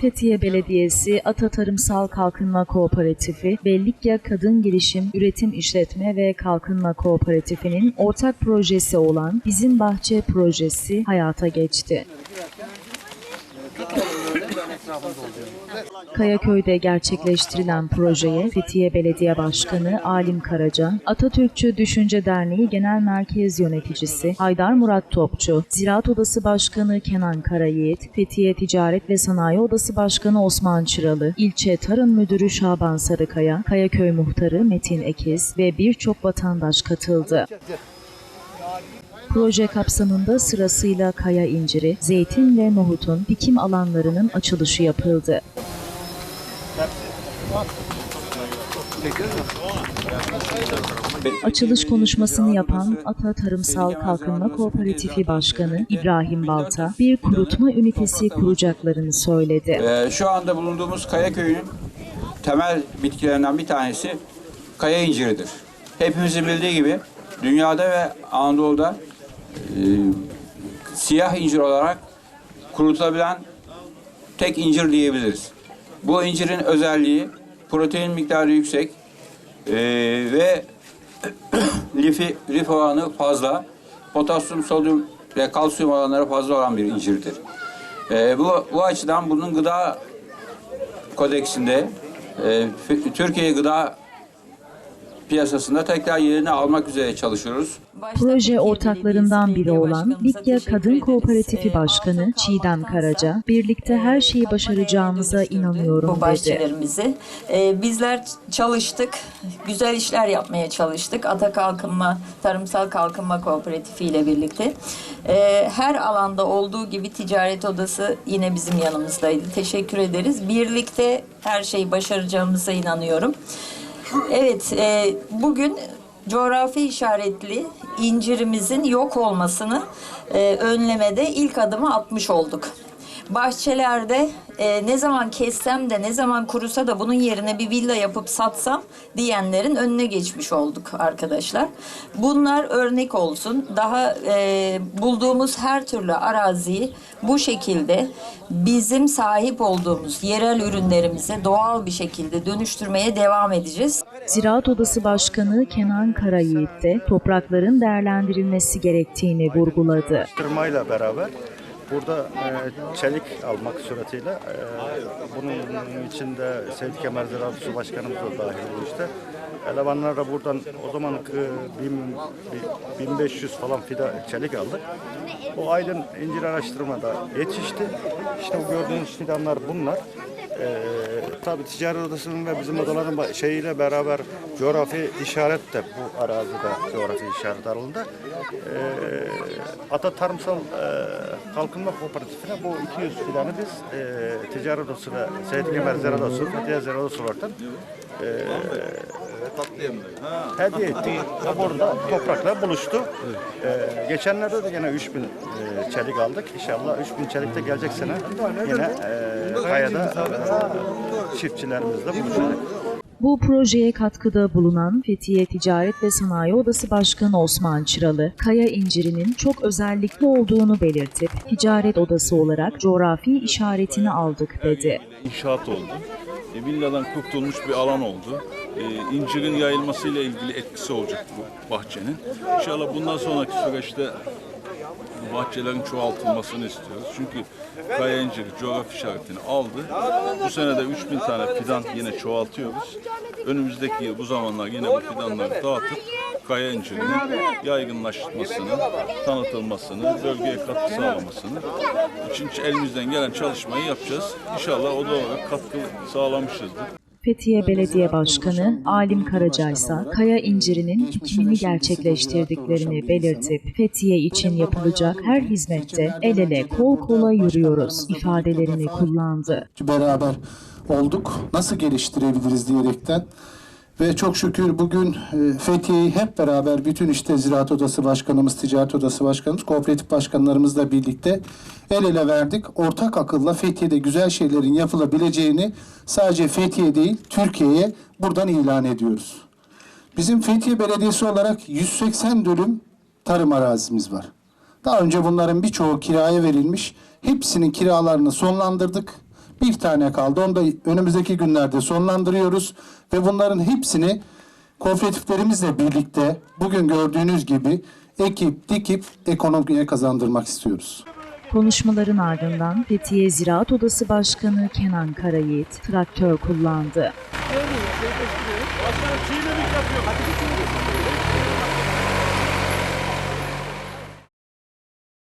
Fethiye Belediyesi Ata Tarımsal Kalkınma Kooperatifi ve Likya Kadın Girişim Üretim İşletme ve Kalkınma Kooperatifi'nin ortak projesi olan Bizim Bahçe projesi hayata geçti. Kayaköy'de gerçekleştirilen projeye Fethiye Belediye Başkanı Alim Karaca, Atatürkçü Düşünce Derneği Genel Merkez Yöneticisi Haydar Murat Topçu, Ziraat Odası Başkanı Kenan Karayiğit, Fethiye Ticaret ve Sanayi Odası Başkanı Osman Çıralı, İlçe Tarım Müdürü Şaban Sarıkaya, Kayaköy Muhtarı Metin Ekiz ve birçok vatandaş katıldı. Proje kapsamında sırasıyla kaya inciri, zeytin ve nohutun dikim alanlarının açılışı yapıldı. Açılış konuşmasını yapan Ata Tarımsal Kalkınma Kooperatifi Başkanı İbrahim Balta, bir kurutma ünitesi kuracaklarını söyledi. Ee, şu anda bulunduğumuz Kayaköy'ün temel bitkilerinden bir tanesi kaya inciridir. Hepimizin bildiği gibi dünyada ve Anadolu'da e, siyah incir olarak kurutulabilen tek incir diyebiliriz. Bu incirin özelliği protein miktarı yüksek e, ve lifi, lif oranı fazla, potasyum, sodyum ve kalsiyum oranları fazla olan bir incirdir. Ee, bu, bu açıdan bunun gıda kodeksinde e, Türkiye gıda piyasasında tekrar yerini almak üzere çalışıyoruz. Proje ortaklarından biri olan Likya Kadın Kooperatifi Başkanı Çiğdem Karaca, birlikte her şeyi başaracağımıza inanıyorum bu dedi. bahçelerimizi. Ee, bizler çalıştık, güzel işler yapmaya çalıştık. Ata Kalkınma, Tarımsal Kalkınma Kooperatifi ile birlikte. Ee, her alanda olduğu gibi ticaret odası yine bizim yanımızdaydı. Teşekkür ederiz. Birlikte her şeyi başaracağımıza inanıyorum. Evet, e, bugün coğrafi işaretli incirimizin yok olmasını e, önlemede ilk adımı atmış olduk. Bahçelerde e, ne zaman kessem de ne zaman kurusa da bunun yerine bir villa yapıp satsam diyenlerin önüne geçmiş olduk arkadaşlar. Bunlar örnek olsun. Daha e, bulduğumuz her türlü araziyi bu şekilde bizim sahip olduğumuz yerel ürünlerimize doğal bir şekilde dönüştürmeye devam edeceğiz. Ziraat Odası Başkanı Kenan Karayiğit de toprakların değerlendirilmesi gerektiğini vurguladı. araştırmayla beraber burada e, çelik almak suretiyle e, bunun içinde Seyit Kemal Ziraat Su Başkanımız da dahil bu işte. Elemanlar da buradan o zaman 1500 falan fida çelik aldık. O aydın incir araştırmada yetişti. İşte o gördüğünüz fidanlar bunlar. Ee, tabii ticaret odasının ve bizim odaların şeyiyle beraber coğrafi işaret de bu arazide coğrafi işaret alanında. Ee, Ata Tarımsal e, Kalkınma Kooperatifine bu 200 fidanı biz e, ticaret odası ve Seyit Kemal Odası, Fethiye Ziraat Odası olarak hediye ettik. Ve burada toprakla buluştu. Ee, geçenlerde de yine 3000 e, çelik aldık. İnşallah 3000 çelik de gelecek sene yine e, kayada e, çiftçilerimizle buluşacak. Bu projeye katkıda bulunan Fethiye Ticaret ve Sanayi Odası Başkanı Osman Çıralı, kaya incirinin çok özellikli olduğunu belirtip, ticaret odası olarak coğrafi işaretini aldık dedi. inşaat oldu. E, villadan kurtulmuş bir alan oldu. E, incirin yayılmasıyla ilgili etkisi olacak bu bahçenin. İnşallah bundan sonraki süreçte bahçelerin çoğaltılmasını istiyoruz. Çünkü kaya inciri coğrafi işaretini aldı. Bu sene de 3000 tane fidan yine çoğaltıyoruz. Önümüzdeki bu zamanlar yine bu fidanları dağıtıp kaya incirinin yaygınlaşmasını, tanıtılmasını, bölgeye katkı sağlamasını için elimizden gelen çalışmayı yapacağız. İnşallah o da olarak katkı sağlamışızdır. Fethiye Belediye Başkanı Alim Karaca ise kaya incirinin dikimini gerçekleştirdiklerini belirtip Fethiye için yapılacak her hizmette el ele kol kola yürüyoruz ifadelerini kullandı. beraber olduk. Nasıl geliştirebiliriz diyerekten. Ve çok şükür bugün e, Fethiye'yi hep beraber bütün işte Ziraat Odası Başkanımız, Ticaret Odası Başkanımız, kooperatif başkanlarımızla birlikte el ele verdik. Ortak akılla Fethiye'de güzel şeylerin yapılabileceğini sadece Fethiye değil Türkiye'ye buradan ilan ediyoruz. Bizim Fethiye Belediyesi olarak 180 dönüm tarım arazimiz var. Daha önce bunların birçoğu kiraya verilmiş. Hepsinin kiralarını sonlandırdık. Bir tane kaldı. Onu da önümüzdeki günlerde sonlandırıyoruz. Ve bunların hepsini kooperatiflerimizle birlikte bugün gördüğünüz gibi ekip dikip ekonomiye kazandırmak istiyoruz. Konuşmaların ardından Fethiye Ziraat Odası Başkanı Kenan Karayiğit traktör kullandı.